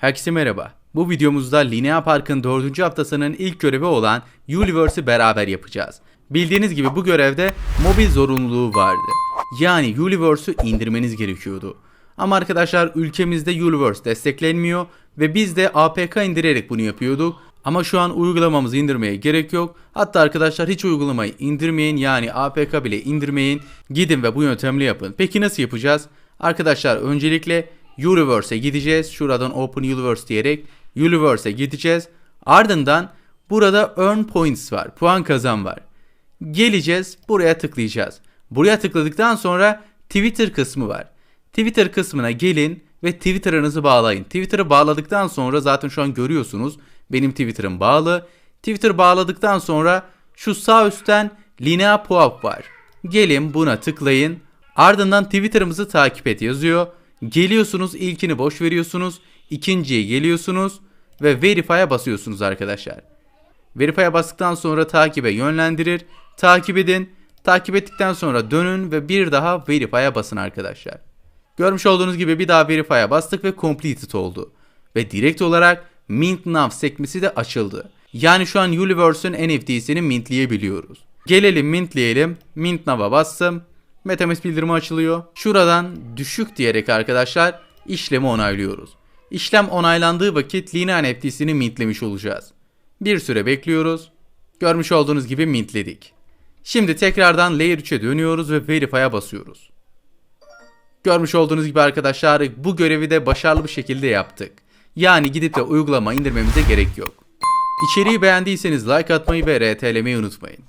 Herkese merhaba. Bu videomuzda Linea Park'ın 4. haftasının ilk görevi olan Universe'ı beraber yapacağız. Bildiğiniz gibi bu görevde mobil zorunluluğu vardı. Yani Universe'ü indirmeniz gerekiyordu. Ama arkadaşlar ülkemizde Universe desteklenmiyor ve biz de APK indirerek bunu yapıyorduk. Ama şu an uygulamamızı indirmeye gerek yok. Hatta arkadaşlar hiç uygulamayı indirmeyin yani APK bile indirmeyin. Gidin ve bu yöntemle yapın. Peki nasıl yapacağız? Arkadaşlar öncelikle Universe'e gideceğiz. Şuradan Open Universe diyerek Universe'e gideceğiz. Ardından burada Earn Points var. Puan kazan var. Geleceğiz. Buraya tıklayacağız. Buraya tıkladıktan sonra Twitter kısmı var. Twitter kısmına gelin ve Twitter'ınızı bağlayın. Twitter'ı bağladıktan sonra zaten şu an görüyorsunuz. Benim Twitter'ım bağlı. Twitter bağladıktan sonra şu sağ üstten Linea Puap var. Gelin buna tıklayın. Ardından Twitter'ımızı takip et yazıyor. Geliyorsunuz ilkini boş veriyorsunuz. ikinciye geliyorsunuz ve Verify'a basıyorsunuz arkadaşlar. Verify'a bastıktan sonra takibe yönlendirir. Takip edin. Takip ettikten sonra dönün ve bir daha Verify'a basın arkadaşlar. Görmüş olduğunuz gibi bir daha Verify'a bastık ve Completed oldu. Ve direkt olarak Mint Now sekmesi de açıldı. Yani şu an Universe'ün NFT'sini mintleyebiliyoruz. Gelelim mintleyelim. Mint Now'a bastım. MetaMask bildirimi açılıyor. Şuradan düşük diyerek arkadaşlar işlemi onaylıyoruz. İşlem onaylandığı vakit Lina NFT'sini mintlemiş olacağız. Bir süre bekliyoruz. Görmüş olduğunuz gibi mintledik. Şimdi tekrardan Layer 3'e dönüyoruz ve Verify'a basıyoruz. Görmüş olduğunuz gibi arkadaşlar bu görevi de başarılı bir şekilde yaptık. Yani gidip de uygulama indirmemize gerek yok. İçeriği beğendiyseniz like atmayı ve RT'lemeyi unutmayın.